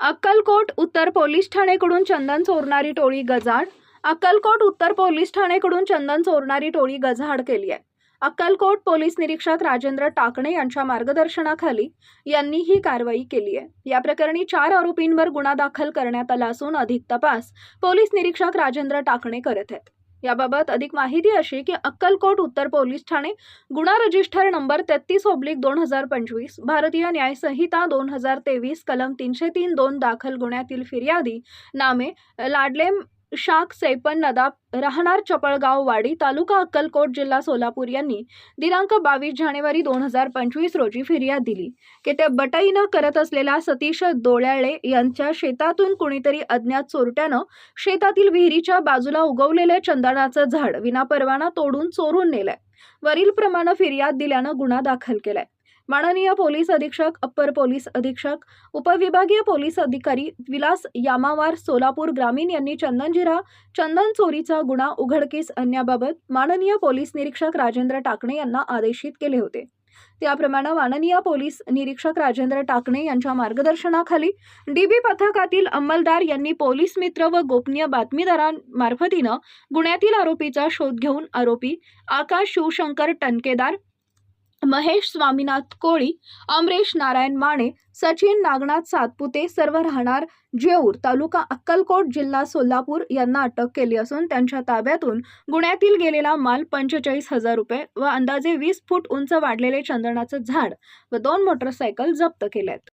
अक्कलकोट उत्तर पोलीस ठाणेकडून चंदन चोरणारी टोळी गजाड अक्कलकोट उत्तर पोलीस ठाणेकडून चंदन चोरणारी टोळी गजाड केली आहे. अक्कलकोट पोलीस निरीक्षक राजेंद्र टाकणे यांच्या मार्गदर्शनाखाली यांनी ही कारवाई केली आहे. या प्रकरणी चार आरोपींवर गुन्हा दाखल करण्यात आला असून अधिक तपास पोलीस निरीक्षक राजेंद्र टाकणे करत आहेत. याबाबत अधिक माहिती अशी की अक्कलकोट उत्तर पोलीस ठाणे गुन्हा रजिस्टर नंबर तेहतीस ओब्लिक दोन हजार पंचवीस भारतीय न्यायसंहिता दोन हजार तेवीस कलम तीनशे तीन दोन दाखल गुन्ह्यातील फिर्यादी नामे लाडले शाख सैपन नदाब राहणार चपळगाव वाडी तालुका अक्कलकोट जिल्हा सोलापूर यांनी दिनांक बावीस जानेवारी दोन हजार पंचवीस रोजी फिर्याद दिली. की ते बटाईनं करत असलेल्या सतीश दोळ्याळे यांच्या शेतातून कुणीतरी अज्ञात चोरट्यानं शेतातील विहिरीच्या बाजूला उगवलेले चंदनाचं झाड विनापरवाना तोडून चोरून नेलंय. वरील प्रमाणे फिर्याद दिल्यानं गुन्हा दाखल केलाय. माननीय पोलीस अधीक्षक अप्पर पोलीस अधीक्षक उपविभागीय पोलीस अधिकारी विलास यामावार सोलापूर ग्रामीण यांनी चंदनजिरा चंदन चोरीचा गुन्हा उघडकीस आणण्याबाबत माननीय पोलीस निरीक्षक राजेंद्र टाकणे यांना आदेशित केले होते. त्याप्रमाणे माननीय पोलीस निरीक्षक राजेंद्र टाकणे यांच्या मार्गदर्शनाखाली डीबी पथकातील अंमलदार यांनी पोलीस मित्र व गोपनीय बातमीदारांमार्फतीनं गुन्ह्यातील आरोपीचा शोध घेऊन आरोपी आकाश शिवशंकर टनकेदार महेश स्वामीनाथ कोळी अमरेश नारायण माने सचिन नागनाथ सातपुते सर्व राहणार जेऊर तालुका अक्कलकोट जिल्हा सोलापूर यांना अटक केली असून त्यांच्या ताब्यातून गुन्ह्यातील गेलेला माल पंचेचाळीस हजार रुपये व अंदाजे वीस फूट उंच वाढलेले चंदनाचं झाड व दोन मोटरसायकल जप्त केल्यात.